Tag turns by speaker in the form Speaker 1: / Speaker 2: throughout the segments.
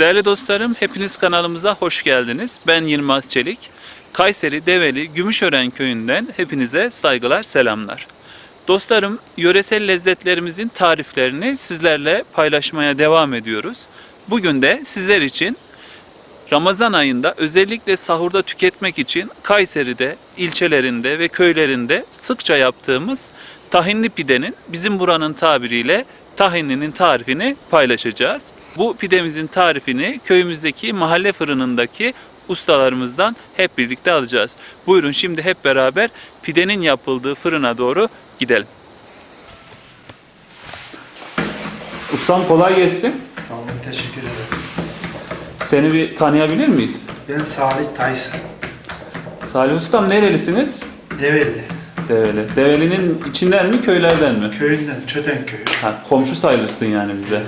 Speaker 1: Değerli dostlarım, hepiniz kanalımıza hoş geldiniz. Ben Yılmaz Çelik. Kayseri Develi Gümüşören köyünden hepinize saygılar, selamlar. Dostlarım, yöresel lezzetlerimizin tariflerini sizlerle paylaşmaya devam ediyoruz. Bugün de sizler için Ramazan ayında özellikle sahurda tüketmek için Kayseri'de, ilçelerinde ve köylerinde sıkça yaptığımız tahinli pidenin bizim buranın tabiriyle tahinlinin tarifini paylaşacağız. Bu pidemizin tarifini köyümüzdeki mahalle fırınındaki ustalarımızdan hep birlikte alacağız. Buyurun şimdi hep beraber pidenin yapıldığı fırına doğru gidelim. Ustam kolay gelsin.
Speaker 2: Sağ olun, teşekkür ederim.
Speaker 1: Seni bir tanıyabilir miyiz?
Speaker 2: Ben Salih Taysın,
Speaker 1: Salih Ustam nerelisiniz?
Speaker 2: Develi,
Speaker 1: Develi. Develi'nin içinden mi köylerden mi?
Speaker 2: köyünden, Çöten köyü.
Speaker 1: Ha, komşu sayılırsın yani bize.
Speaker 2: Evet.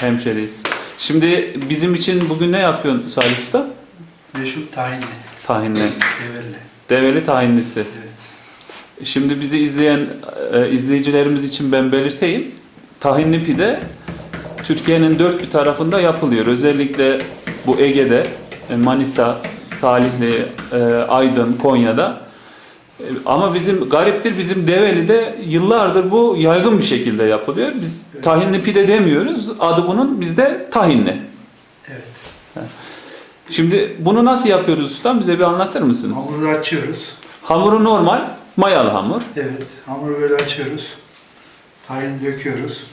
Speaker 1: Hemşeriyiz. Şimdi bizim için bugün ne yapıyorsun Salih Usta?
Speaker 2: Meşhur tahinli,
Speaker 1: Tahinli.
Speaker 2: Develi.
Speaker 1: Develi tahinlisi.
Speaker 2: Evet.
Speaker 1: Şimdi bizi izleyen e, izleyicilerimiz için ben belirteyim. Tahinli pide Türkiye'nin dört bir tarafında yapılıyor. Özellikle bu Ege'de, e, Manisa, Salihli, e, Aydın, Konya'da. Ama bizim gariptir bizim Develi'de yıllardır bu yaygın bir şekilde yapılıyor. Biz tahinli pide demiyoruz. Adı bunun bizde tahinli.
Speaker 2: Evet.
Speaker 1: Şimdi bunu nasıl yapıyoruz ustam? Bize bir anlatır mısınız?
Speaker 2: Hamuru açıyoruz.
Speaker 1: Hamuru normal, mayalı hamur.
Speaker 2: Evet, hamuru böyle açıyoruz. Tahin döküyoruz.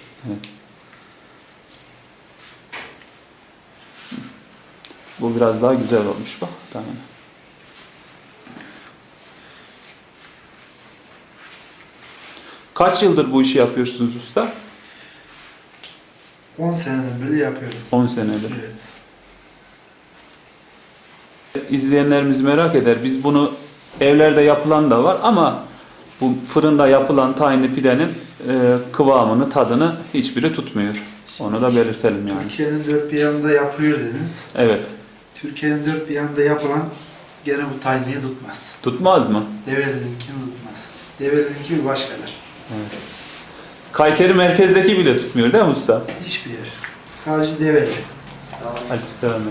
Speaker 1: Bu biraz daha güzel olmuş bak. Tamam. Kaç yıldır bu işi yapıyorsunuz usta?
Speaker 2: 10 seneden beri yapıyorum.
Speaker 1: 10 senedir.
Speaker 2: Evet.
Speaker 1: İzleyenlerimiz merak eder. Biz bunu evlerde yapılan da var ama bu fırında yapılan tahinli pidenin e, kıvamını, tadını hiçbiri tutmuyor. Onu da belirtelim yani.
Speaker 2: Türkiye'nin dört bir yanında yapılıyor dediniz.
Speaker 1: Evet.
Speaker 2: Türkiye'nin dört bir yanında yapılan gene bu tahinliyi tutmaz.
Speaker 1: Tutmaz mı?
Speaker 2: Develi'ninkini tutmaz. Develi'ninki bir başkadır.
Speaker 1: Kayseri merkezdeki bile tutmuyor değil mi usta?
Speaker 2: Hiçbir yer. Sadece Develi.
Speaker 1: Aleykümselam.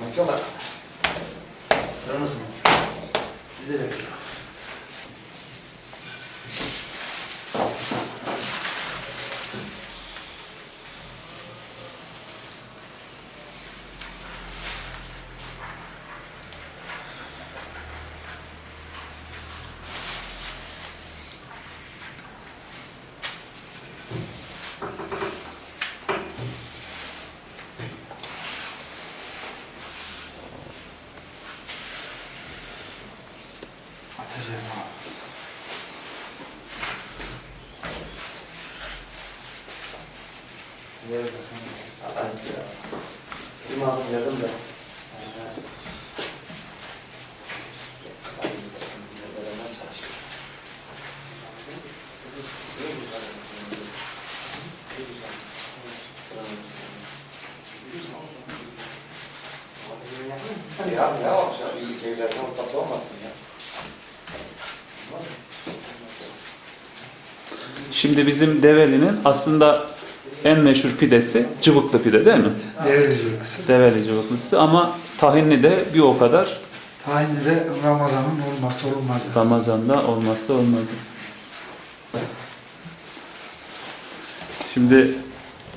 Speaker 2: Bakıyorlar. Kırmızı mı? Bize
Speaker 3: Ya ne yapacağım? İyi köylerden ortası olmasın ya.
Speaker 1: Şimdi bizim Develi'nin aslında en meşhur pidesi cıvıklı pide değil mi?
Speaker 2: Develi cıvıklısı.
Speaker 1: Develi cıvıklısı ama tahinli de bir o kadar
Speaker 2: Tahinli de Ramazan'ın olmazsa olmazı.
Speaker 1: Ramazan'da olmazsa olmaz. Şimdi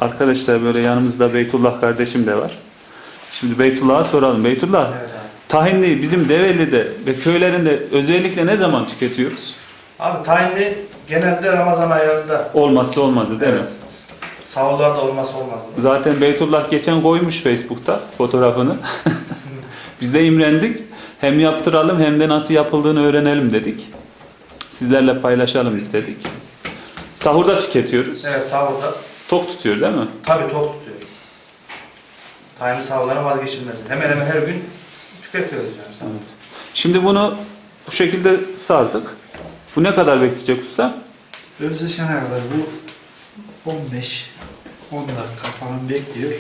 Speaker 1: arkadaşlar böyle yanımızda Beytullah kardeşim de var. Şimdi Beytullah'a soralım. Beytullah, tahinli bizim Develi'de ve köylerinde özellikle ne zaman tüketiyoruz?
Speaker 4: Abi tayinli genelde Ramazan aylarında
Speaker 1: Olmazsa olmazı değil mi?
Speaker 4: Evet. Sahurlarda olmazsa olmaz.
Speaker 1: Zaten Beytullah geçen koymuş Facebook'ta fotoğrafını. Biz de imrendik. Hem yaptıralım hem de nasıl yapıldığını öğrenelim dedik. Sizlerle paylaşalım istedik. Sahurda tüketiyoruz.
Speaker 4: Evet sahurda.
Speaker 1: Tok tutuyor değil mi?
Speaker 4: Tabii tok tutuyor. Tayinli sahurların vazgeçilmezi. Hemen hemen her gün tüketiyoruz yani. sahur.
Speaker 1: Şimdi bunu bu şekilde sardık. Bu ne kadar bekleyecek usta?
Speaker 2: Özleşene kadar bu 15 10 dakika falan bekliyor.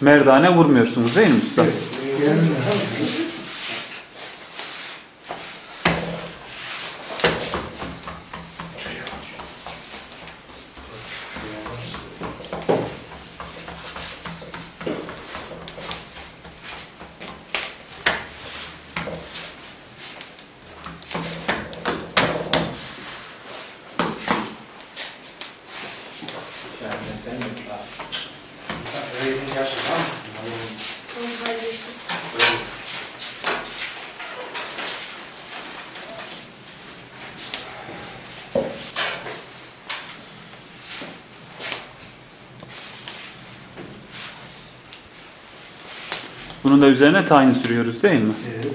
Speaker 1: Merdane vurmuyorsunuz değil mi usta?
Speaker 2: Evet. Yerini
Speaker 1: Bunun da üzerine tayin sürüyoruz değil mi?
Speaker 2: Evet.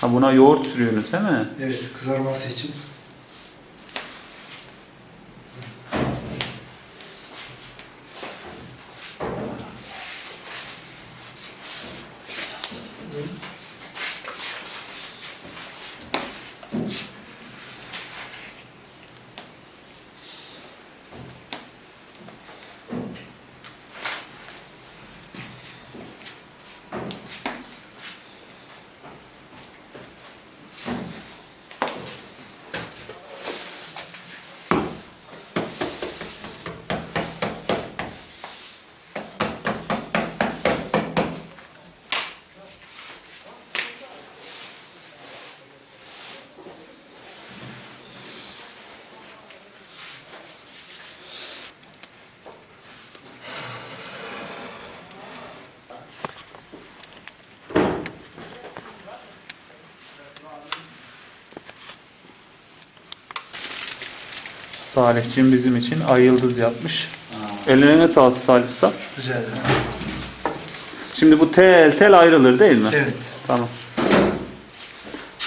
Speaker 1: Ha buna yoğurt sürüyorsunuz değil mi?
Speaker 2: Evet, kızarması için.
Speaker 1: Salihçim bizim için ay yıldız yapmış. Ellerine sağlık Salih Usta.
Speaker 2: Rica ederim.
Speaker 1: Şimdi bu tel tel ayrılır değil mi?
Speaker 2: Evet.
Speaker 1: Tamam.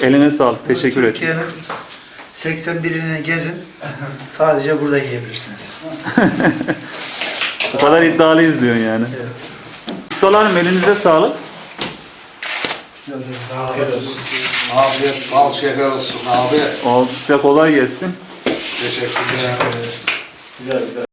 Speaker 1: Eline sağlık. Teşekkür ederim.
Speaker 2: Türkiye'nin 81'ini gezin. Sadece burada yiyebilirsiniz.
Speaker 1: Bu kadar iddialıyız diyorsun yani.
Speaker 2: Evet.
Speaker 1: Ustalarım elinize sağlık.
Speaker 2: Afiyet olsun.
Speaker 5: Abi bal şeker olsun abi.
Speaker 1: O size kolay gelsin.
Speaker 5: Teşekkürler.
Speaker 2: Teşekkür ederiz.